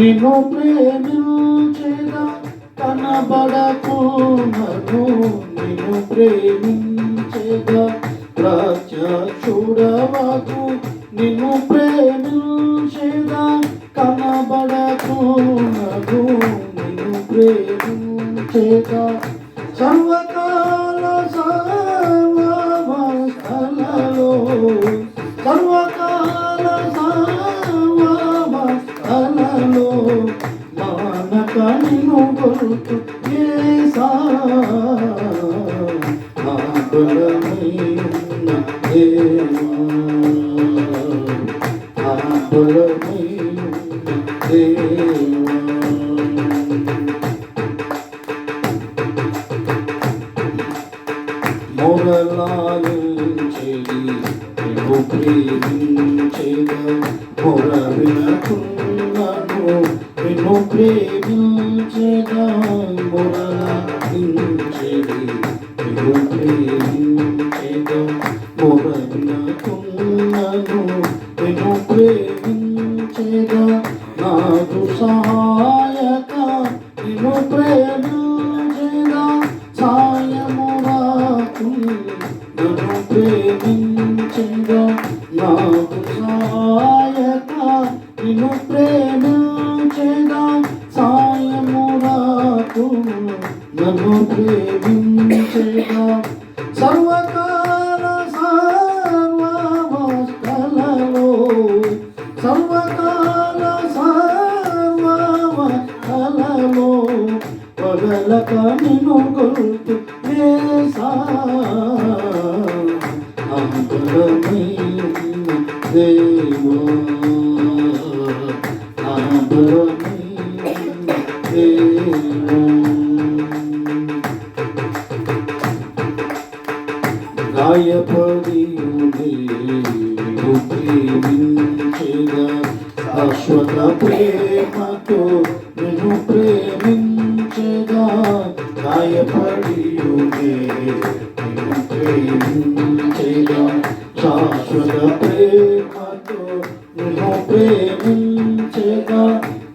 నిన్ను ప్రేమించగా కనబడకునను నిన్ను ప్రేమించగా ప్రత్యక్షుడవకు నిన్ను ప్రేమించగా కనబడకునను నిన్ను ప్రేమించగా సర్వకాల సర్వస్థలలో సర్వ నీవు ప్రేమించేదా మొర వినకున్నాను నిన్ను ప్రేమించేదా నీవు ప్రేమించేదా మొర వినకున్నాను నిన్ను నాకు సహాయక నిన్ను సాయము నన్ను ప్రేమించగా సర్వకాల సర్వస్థలలో సర్వకాల సర్వస్థలలో పగలక నిన్ను గుర్తు వేసా అంబరమైన దేవా అంబరమైన ప్రేమించగా శాశ్వత ప్రేమతో నిన్ను ప్రేమించగా గాయపడి నిన్ను ప్రేమించగా శాశ్వత ప్రేమతో నిన్ను ప్రేమించగా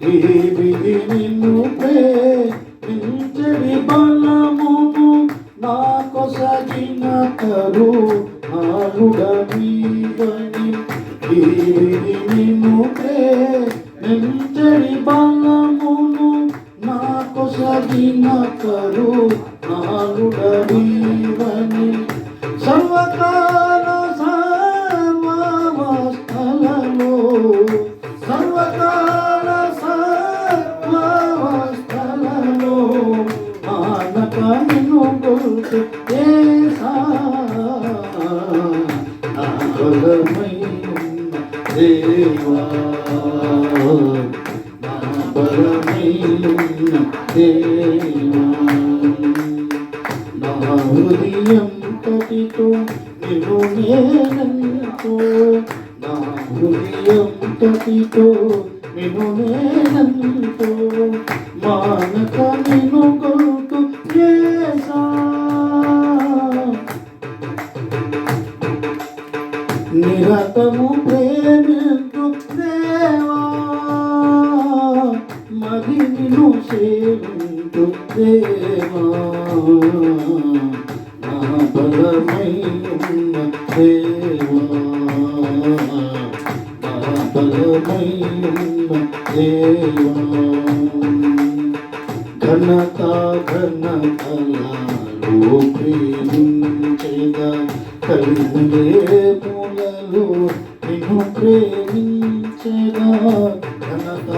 ఈ విధి నిన్ను ప్రేమించడి బలమును నాకు సజిన కరు ఆరుడమీదని ఈ విధి నిన్ను ప్రేమించడి బలమును నాకు సగిన కరు దేవా నా దేవా నా హృదయం తటితో నిన్ను నేనంతో నా హృదయం తటితో నిన్ను నేనంతో మానక నిన్ను చేసా సేవించు దేవా నా బలమైన దేవా నా బలమైన దేవా ఘనత ఘనతలాలు ప్రేమించగా కలిగే పూలలో నిన్ను ప్రేమించగా ఘనత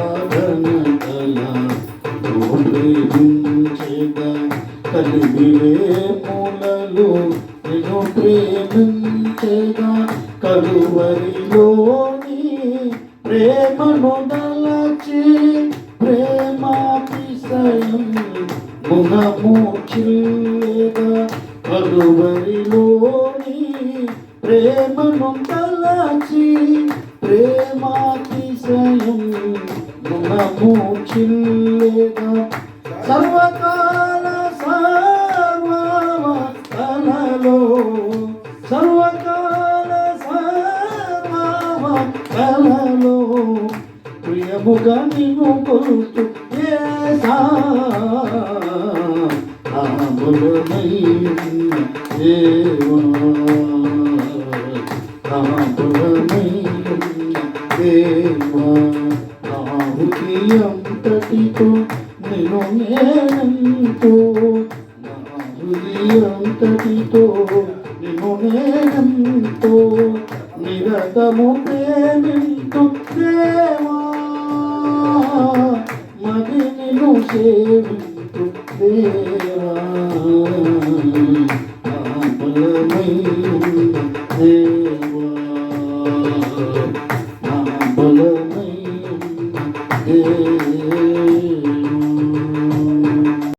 ప్రేమించగా నిన్ను ప్రేమించగా కలువరిలోని ప్రేమను దలచి ప్రేమాతిశయం గుణము చిల్లగా కలువరిలోని ప్రేమను దలచి ప్రేమాతిశయం. గుణము చిల్లగా సర్వకాల సర్వలో సర్వకాల సర్వలో ప్రియముగా నిన్ను కొలుతు ఏసా? ఆములమైన దేవా దేవా హృదయంతటితో నేను నేనంతో నా హృదయంతటితో నేను నేనంతో నిరతము ప్రేమింతు ప్రేమా మరి నిన్ను సేవింతు ప్రేమా. బలమై